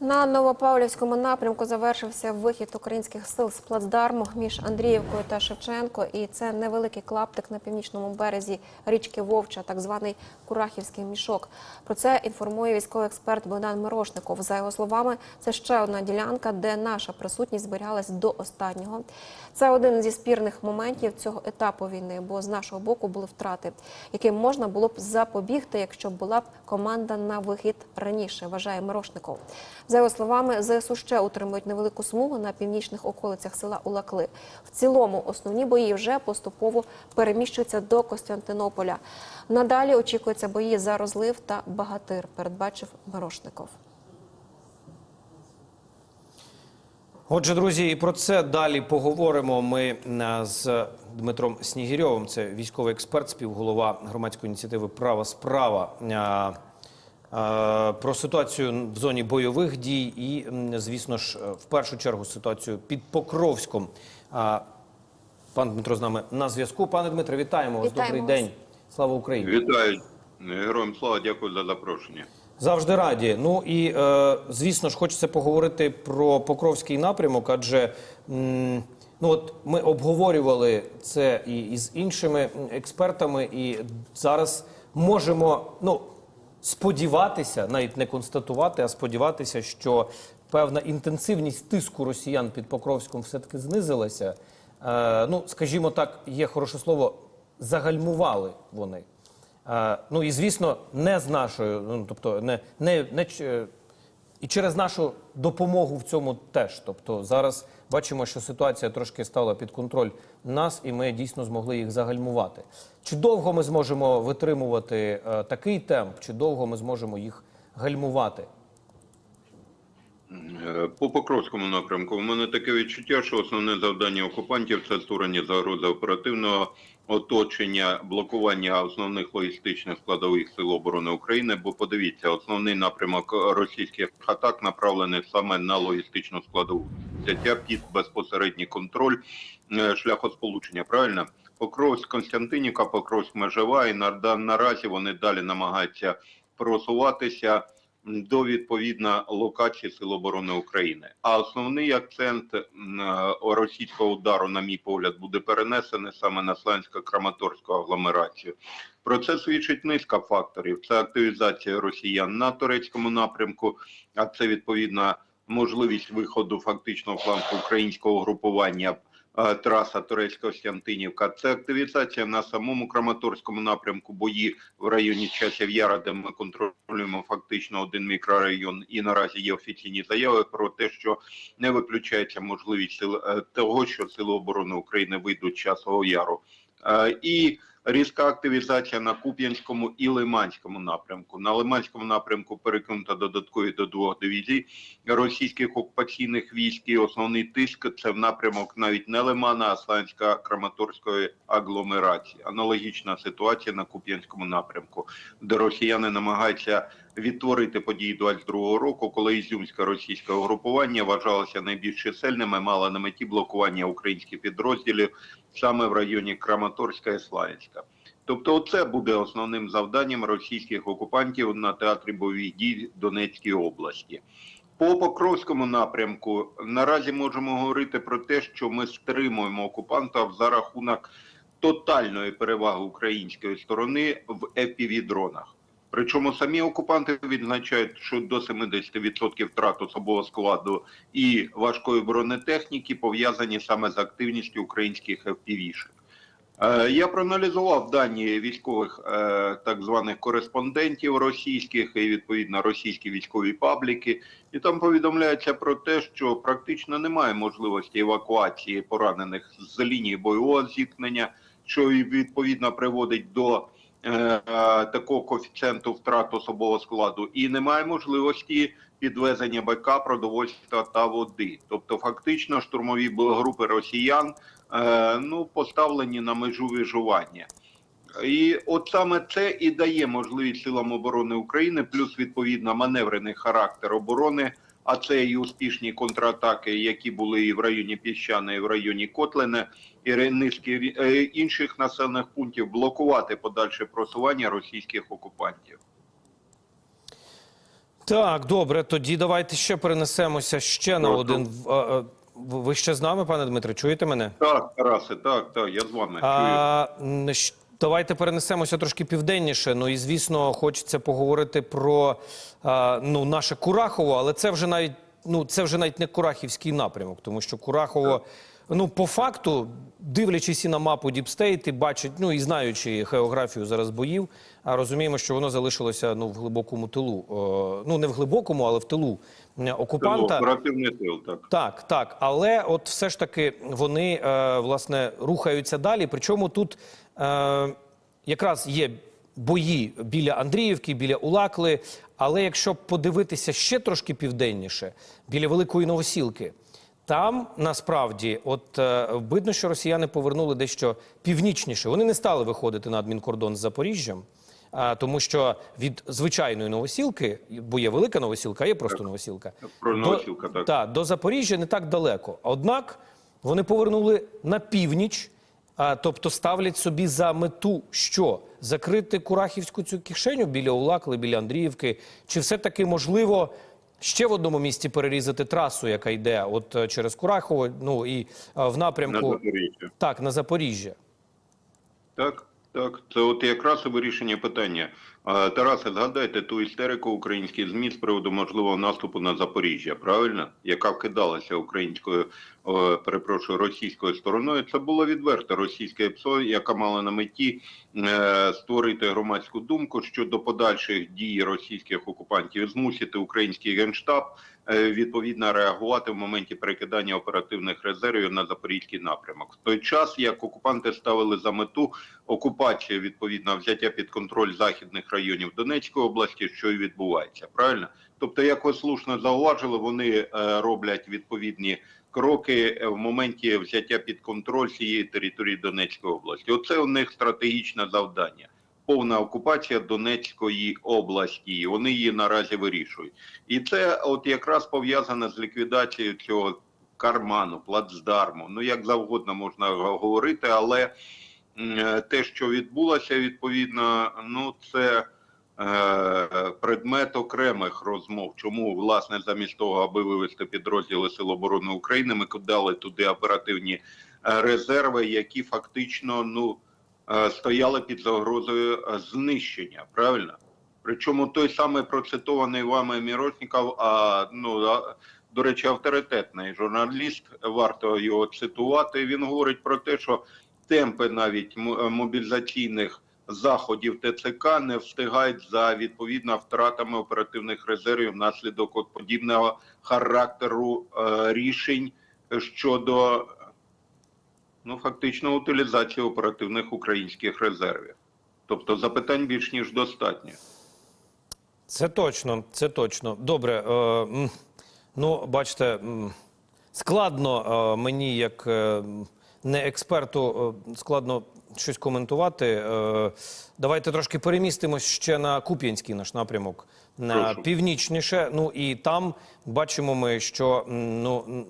На Новопавлівському напрямку завершився вихід українських сил з плацдарму між Андріївкою та Шевченко. І це невеликий клаптик на північному березі річки Вовча, так званий Курахівський мішок. Про це інформує військовий експерт Богдан Мирошников. За його словами, це ще одна ділянка, де наша присутність зберігалась до останнього. Це один зі спірних моментів цього етапу війни, бо з нашого боку були втрати, яким можна було б запобігти, якщо була б команда на вихід раніше. Вважає Мирошников. За його словами, ЗСУ ще утримують невелику смугу на північних околицях села Улакли. В цілому основні бої вже поступово переміщуються до Костянтинополя. Надалі очікуються бої за розлив та багатир, передбачив Мирошников. Отже, друзі, і про це далі поговоримо. Ми е, з Дмитром Снігірьовим, це військовий експерт, співголова громадської ініціативи Права справа. Е, е, Про ситуацію в зоні бойових дій і, звісно ж, е, в першу чергу ситуацію під Покровськом. Пан Дмитро з нами на зв'язку. Пане Дмитре, вітаємо вас. Добрий вас. день. Слава Україні. Вітаю героям слава, дякую за запрошення. Завжди раді. Ну і е, звісно ж, хочеться поговорити про Покровський напрямок, адже м, ну от ми обговорювали це і, і з іншими експертами, і зараз можемо ну сподіватися, навіть не констатувати, а сподіватися, що певна інтенсивність тиску росіян під Покровськом все-таки знизилася. Е, ну, скажімо так, є хороше слово, загальмували вони. Е, Ну і звісно, не з нашою, ну тобто, не, не, не ч- і через нашу допомогу в цьому теж. Тобто зараз бачимо, що ситуація трошки стала під контроль нас, і ми дійсно змогли їх загальмувати. Чи довго ми зможемо витримувати е, такий темп, чи довго ми зможемо їх гальмувати? Е, По Покровському напрямку у мене таке відчуття, що основне завдання окупантів це створення загрози оперативного оточення, блокування основних логістичних складових сил оборони України. Бо подивіться, основний напрямок російських атак направлений саме на логістичну складову. Взяття під безпосередній контроль е, шляхосполучення. Правильно? Покровськ Константинівка, Покровськ Межева, і на- наразі вони далі намагаються просуватися до відповідно локації Сил оборони України. А основний акцент е, російського удару, на мій погляд, буде перенесений саме на Слансько-Краматорську агломерацію. Про це свідчить низка факторів: це активізація росіян на турецькому напрямку, а це відповідно можливість виходу фактично фланг українського групування. Е, Траса Турецька-Остянтинівка, це активізація на самому Краматорському напрямку, бої в районі Часів Яра, де ми контролюємо фактично один мікрорайон, і наразі є офіційні заяви про те, що не виключається можливість е, того, що сили оборони України вийдуть Часового Яру. Е, І різка активізація на Куп'янському і Лиманському напрямку. На Лиманському напрямку перекинуто додаткові до двох дивізій російських окупаційних військ. І основний тиск це в напрямок навіть не Лимана, а Сланська Краматорської агломерації. Аналогічна ситуація на Куп'янському напрямку, де росіяни намагаються відтворити події 22-го року, коли ізюмське російське угрупування вважалося найбільш чисельним і мало на меті блокування українських підрозділів саме в районі Краматорська і Славянська. Тобто, це буде основним завданням російських окупантів на театрі бойових дій в Донецькій області. По Покровському напрямку наразі можемо говорити про те, що ми стримуємо окупанта за рахунок тотальної переваги української сторони в епівідронах. Причому самі окупанти відзначають, що до 70% втрат особового складу і важкої бронетехніки пов'язані саме з активністю українських FPV-шок. Е, Я проаналізував дані військових е, так званих кореспондентів російських і відповідно російські військові пабліки, і там повідомляється про те, що практично немає можливості евакуації поранених з лінії бойового зіткнення, що відповідно приводить до такого коефіцієнту втрат особового складу, і немає можливості підвезення БК, продовольства та води. Тобто, фактично, штурмові групи росіян е, ну поставлені на межу виживання. І от саме це і дає можливість силам оборони України, плюс відповідно маневрений характер оборони. А це і успішні контратаки, які були і в районі Піщани, і в районі Котлине, і низки е, інших населених пунктів блокувати подальше просування російських окупантів. Так, добре, тоді давайте ще перенесемося ще на один. Ви ще з нами, пане Дмитре, чуєте мене? Так, Тарасе, так, так, я з вами. А, щ- давайте перенесемося трошки південніше. Ну і звісно, хочеться поговорити про а, ну, наше Курахово, але це вже навіть ну це вже навіть не Курахівський напрямок, тому що Курахово. Ну, по факту, дивлячись і на мапу Діпстейт, і бачить, ну і знаючи географію зараз боїв, а розуміємо, що воно залишилося ну в глибокому тилу. О, ну не в глибокому, але в тилу е, окупанта. оперативний тил, так. Так, так, але от все ж таки вони е, власне рухаються далі. Причому тут е, якраз є бої біля Андріївки, біля Улакли. Але якщо подивитися ще трошки південніше, біля Великої Новосілки, там насправді, от е, видно, що росіяни повернули дещо північніше. Вони не стали виходити на адмінкордон з Запоріжжям. А, тому що від звичайної новосілки, бо є велика новосілка, а є просто новосілка. Про До- Новосілка, так. та, до Запоріжжя не так далеко. Однак вони повернули на північ, тобто ставлять собі за мету, що закрити Курахівську цю кишеню біля Улакли, біля Андріївки, чи все-таки можливо ще в одному місці перерізати трасу, яка йде от е, через Курахово, ну і в в На напрямку Запоріжжя. так на Запоріжжя. Так, так. Це от якраз і вирішення питання. Тарасе, згадайте ту істерику українських ЗМІ з приводу можливого наступу на Запоріжжя, правильно? Яка вкидалася українською, перепрошую, російською стороною. Це було відверто російське ПСО, яка мала на меті е, створити громадську думку щодо подальших дій російських окупантів, змусити український генштаб е, відповідно реагувати в моменті перекидання оперативних резервів на запорізький напрямок. В той час як окупанти ставили за мету окупацію відповідно взяття під контроль західних районів Донецької області, що і відбувається, правильно? Тобто, як ви слушно зауважили, вони е, роблять відповідні кроки е, в моменті взяття під контроль цієї території Донецької області. Оце у них стратегічне завдання. Повна окупація Донецької області. і Вони її наразі вирішують, і це от якраз пов'язано з ліквідацією цього карману, плацдарму. Ну як завгодно можна говорити, але те, що відбулося, відповідно, ну це е, предмет окремих розмов. Чому власне замість того, аби вивести підрозділи Сил оборони України, ми дали туди оперативні е, резерви, які фактично ну е, стояли під загрозою е, знищення. Правильно? Причому той самий процитований вами Мірошніков, а ну до речі, авторитетний журналіст, варто його цитувати. Він говорить про те, що темпи навіть е, мобілізаційних заходів ТЦК не встигають за відповідно втратами оперативних резервів внаслідок от подібного характеру е, рішень щодо ну фактично утилізації оперативних українських резервів. Тобто запитань більш ніж достатньо. Це точно, це точно. Добре. Е, ну, бачите, складно е, мені, як е, не експерту, е, складно щось коментувати. Е, давайте трошки перемістимось ще на Куп'янський наш напрямок, на північніше. Ну і там бачимо ми, що ну.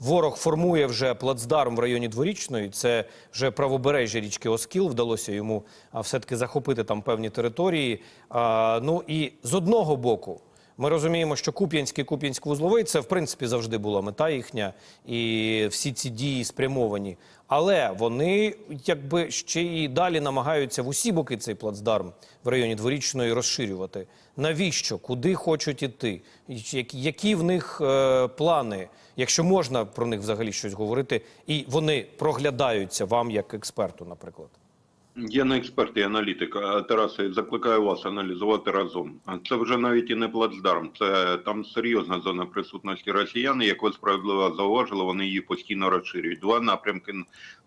Ворог формує вже плацдарм в районі дворічної. Це вже правобережжя річки Оскіл. Вдалося йому все-таки захопити там певні території. А, ну і з одного боку, ми розуміємо, що Куп'янський Куп'янськ-Вузловий це в принципі завжди була мета їхня, і всі ці дії спрямовані. Але вони якби ще і далі намагаються в усі боки цей плацдарм в районі дворічної розширювати. Навіщо? Куди хочуть іти? Які в них е, плани? Якщо можна про них взагалі щось говорити, і вони проглядаються вам як експерту, наприклад. Я не експерт і аналітик. Тарасе, закликаю вас аналізувати разом. Це вже навіть і не плацдарм. Це там серйозна зона присутності росіян. Як ви справедливо зауважили, вони її постійно розширюють. Два напрямки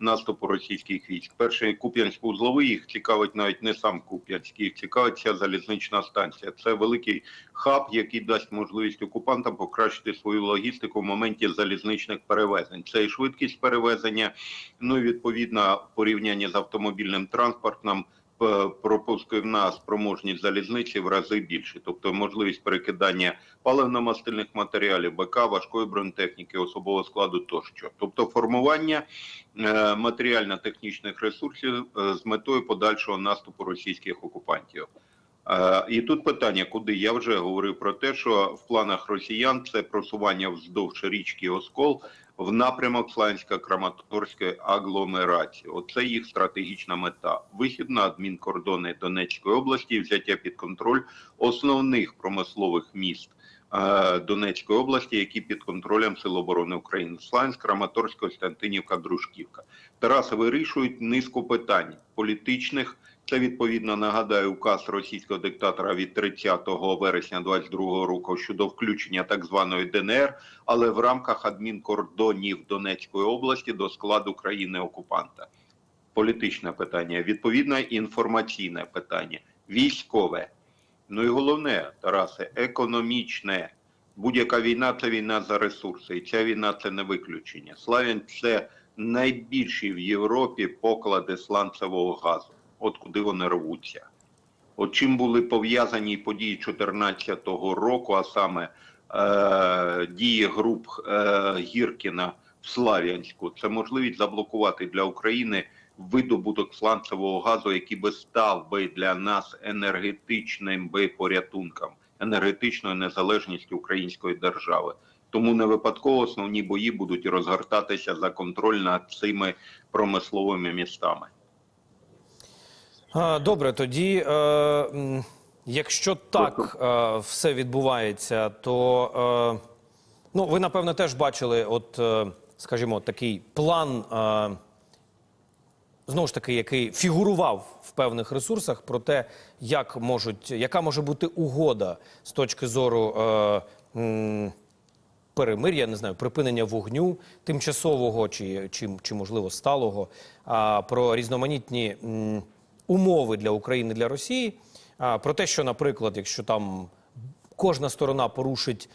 наступу російських військ. Перший Куп'янськ-Узловий, їх цікавить навіть не сам Куп'янськ, їх цікавить ця залізнична станція. Це великий хаб, який дасть можливість окупантам покращити свою логістику в моменті залізничних перевезень. Це і швидкість перевезення, ну і відповідно в порівнянні з автомобільним транспортом. П- Пропусківна спроможність залізниці в рази більше, тобто можливість перекидання паливно-мастильних матеріалів, БК, важкої бронетехніки, особового складу тощо, тобто формування е, матеріально-технічних ресурсів е, з метою подальшого наступу російських окупантів. Е, І тут питання, куди? Я вже говорив про те, що в планах росіян це просування вздовж річки Оскол в напрямок Славянсько-Краматорської агломерації. Оце їх стратегічна мета. Вихід на адмінкордони Донецької області, взяття під контроль основних промислових міст е, Донецької області, які під контролем Сил оборони України. Славянськ, Краматорськ, Костянтинівка, Дружківка. Тарас вирішують низку питань політичних. Це відповідно нагадаю указ російського диктатора від 30 вересня 22 року щодо включення так званої ДНР, але в рамках адмінкордонів Донецької області до складу країни окупанта. Політичне питання, відповідно інформаційне питання, військове. Ну і головне, Тарасе, економічне. Будь-яка війна це війна за ресурси, і ця війна це не виключення. Славянськ це найбільші в Європі поклади сланцевого газу. От куди вони рвуться. От чим були пов'язані події 2014 року, а саме е, дії груп е, Гіркіна в Слав'янську, це можливість заблокувати для України видобуток сланцевого газу, який би став би для нас енергетичним би порятунком, енергетичною незалежністю української держави. Тому не випадково основні бої будуть розгортатися за контроль над цими промисловими містами. Добре, тоді, е, якщо так е, все відбувається, то е, ну, ви напевно теж бачили, от, е, скажімо, такий план, е, знову ж таки, який фігурував в певних ресурсах про те, як можуть, яка може бути угода з точки зору. Е, м, перемир'я, не знаю, припинення вогню тимчасового чи, чи, чи можливо сталого, а, про різноманітні м, умови для України для Росії. Про те, що, наприклад, якщо там кожна сторона порушить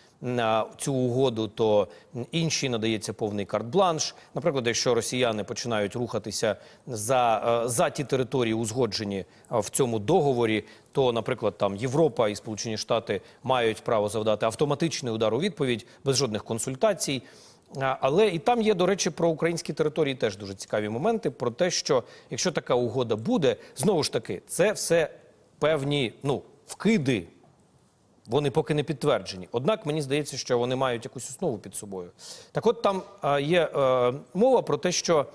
цю угоду, то іншій надається повний карт-бланш. Наприклад, якщо росіяни починають рухатися за, е, за ті території, узгоджені в цьому договорі, то, наприклад, там Європа і Сполучені Штати мають право завдати автоматичний удар у відповідь без жодних консультацій. Але і там є, до речі, про українські території теж дуже цікаві моменти. Про те, що якщо така угода буде, знову ж таки, це все певні ну, вкиди. Вони поки не підтверджені. Однак мені здається, що вони мають якусь основу під собою. Так от там є е, мова про те, що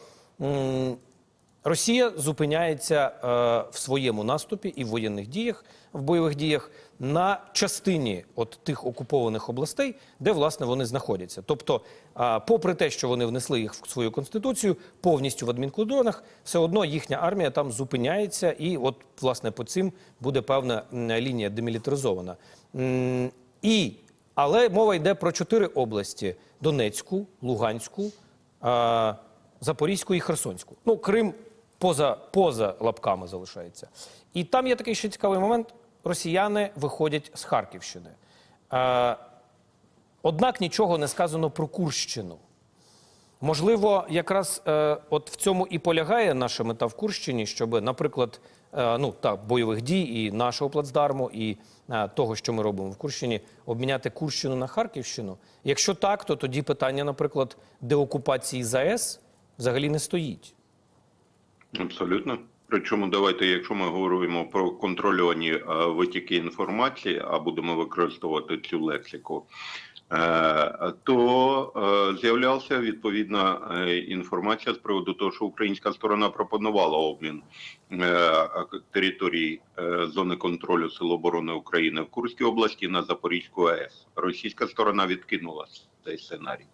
Росія зупиняється е, в своєму наступі і в воєнних діях, в бойових діях на частині от тих окупованих областей, де власне вони знаходяться. Тобто, е, попри те, що вони внесли їх в свою конституцію, повністю в адмінкордонах, все одно їхня армія там зупиняється, і от власне по цим буде певна лінія демілітаризована. М, І але мова йде про чотири області: Донецьку, Луганську. е, Запорізьку і Херсонську. Ну, Крим поза, поза лапками залишається. І там є такий ще цікавий момент: росіяни виходять з Харківщини. Е, однак нічого не сказано про Курщину. Можливо, якраз е, от в цьому і полягає наша мета в Курщині, щоб, наприклад, е, ну так, бойових дій і нашого плацдарму, і е, того, що ми робимо в Курщині, обміняти Курщину на Харківщину. Якщо так, то тоді питання, наприклад, деокупації ЗАЕС взагалі не стоїть. Абсолютно. Причому давайте, якщо ми говоримо про контрольовані е, витіки інформації, а будемо використовувати цю лексику, е, то е, з'являлася відповідна інформація з приводу того, що українська сторона пропонувала обмін територій е, зони контролю Сил оборони України в Курській області на Запорізьку АЕС. Російська сторона відкинула цей сценарій.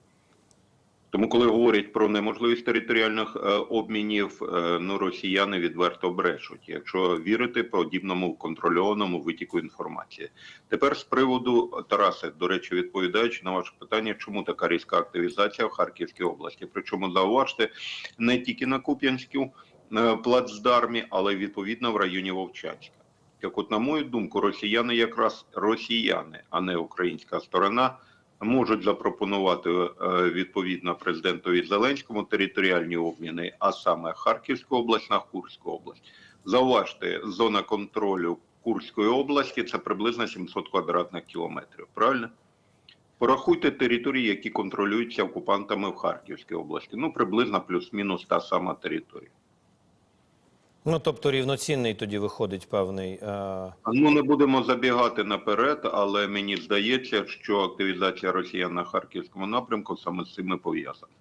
Тому, коли говорять про неможливість територіальних е, обмінів, е, ну росіяни відверто брешуть, якщо вірити подібному контрольованому витіку інформації. Тепер з приводу Тарасе, до речі, відповідаючи на ваше питання, чому така різка активізація в Харківській області? Причому зауважте не тільки на Куп'янську е, плацдармі, але й відповідно в районі Вовчанська. Так, от, на мою думку, росіяни якраз росіяни, а не українська сторона можуть запропонувати е, відповідно президентові Зеленському територіальні обміни, а саме Харківську область на Курську область. Зауважте, зона контролю Курської області це приблизно 700 квадратних кілометрів. Правильно? Порахуйте території, які контролюються окупантами в Харківській області. Ну, приблизно плюс-мінус та сама територія. Ну тобто рівноцінний тоді виходить певний. Е... Ну не будемо забігати наперед, але мені здається, що активізація росіян на харківському напрямку саме з цим і пов'язана.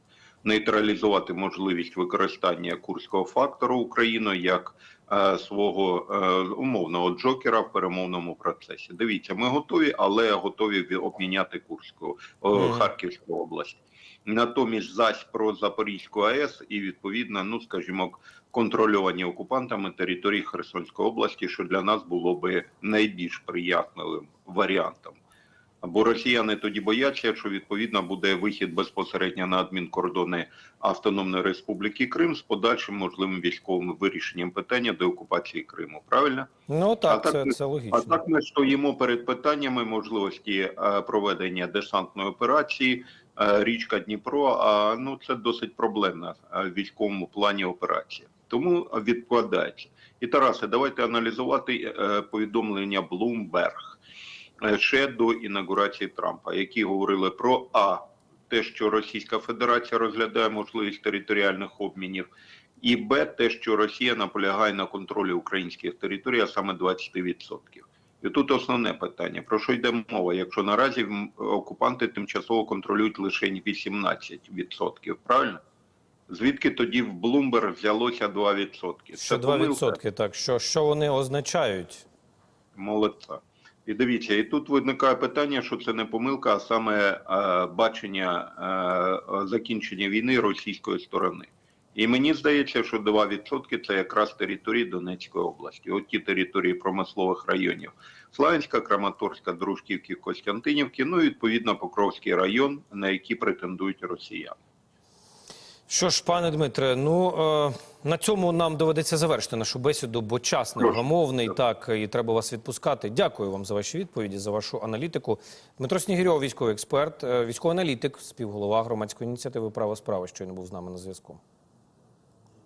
Нейтралізувати можливість використання курського фактору Україною як е, свого е, умовного джокера в перемовному процесі. Дивіться, ми готові, але готові обміняти Курську е. Харківську область. Натомість зась про Запорізьку АЕС і відповідно, ну скажімо, контрольовані окупантами території Херсонської області, що для нас було би найбільш приятним варіантом. Бо росіяни тоді бояться, що відповідно буде вихід безпосередньо на адмінкордони Автономної Республіки Крим з подальшим можливим військовим вирішенням питання деокупації Криму. Правильно? Ну так, А так це, ми- це логічно. А так ми стоїмо перед питаннями можливості е, проведення десантної операції е, річка Дніпро. А ну це досить проблемна е, в військовому плані операція. Тому відкладається. І Тарасе, давайте аналізувати е, повідомлення Bloomberg е, ще до інаугурації Трампа, які говорили про а те, що Російська Федерація розглядає можливість територіальних обмінів, і Б, те, що Росія наполягає на контролі українських територій, а саме 20%. І тут основне питання: про що йде мова, якщо наразі окупанти тимчасово контролюють лише 18%, правильно? Звідки тоді в Bloomberg взялося 2%? Що Це помилка? 2%, так. Що, що вони означають? Молодця. І дивіться, і тут виникає питання, що це не помилка, а саме е, бачення е, закінчення війни російської сторони. І мені здається, що 2% це якраз території Донецької області, от ті території промислових районів. Славянська, Краматорська, Дружківки, Костянтинівки, ну і відповідно Покровський район, на які претендують росіяни. Що ж, пане Дмитре, ну е, на цьому нам доведеться завершити нашу бесіду, бо час невгамовний, так і треба вас відпускати. Дякую вам за ваші відповіді, за вашу аналітику. Дмитро Снігирьов, військовий експерт, е, військовий аналітик, співголова громадської ініціативи Право справи, щойно був з нами на зв'язку.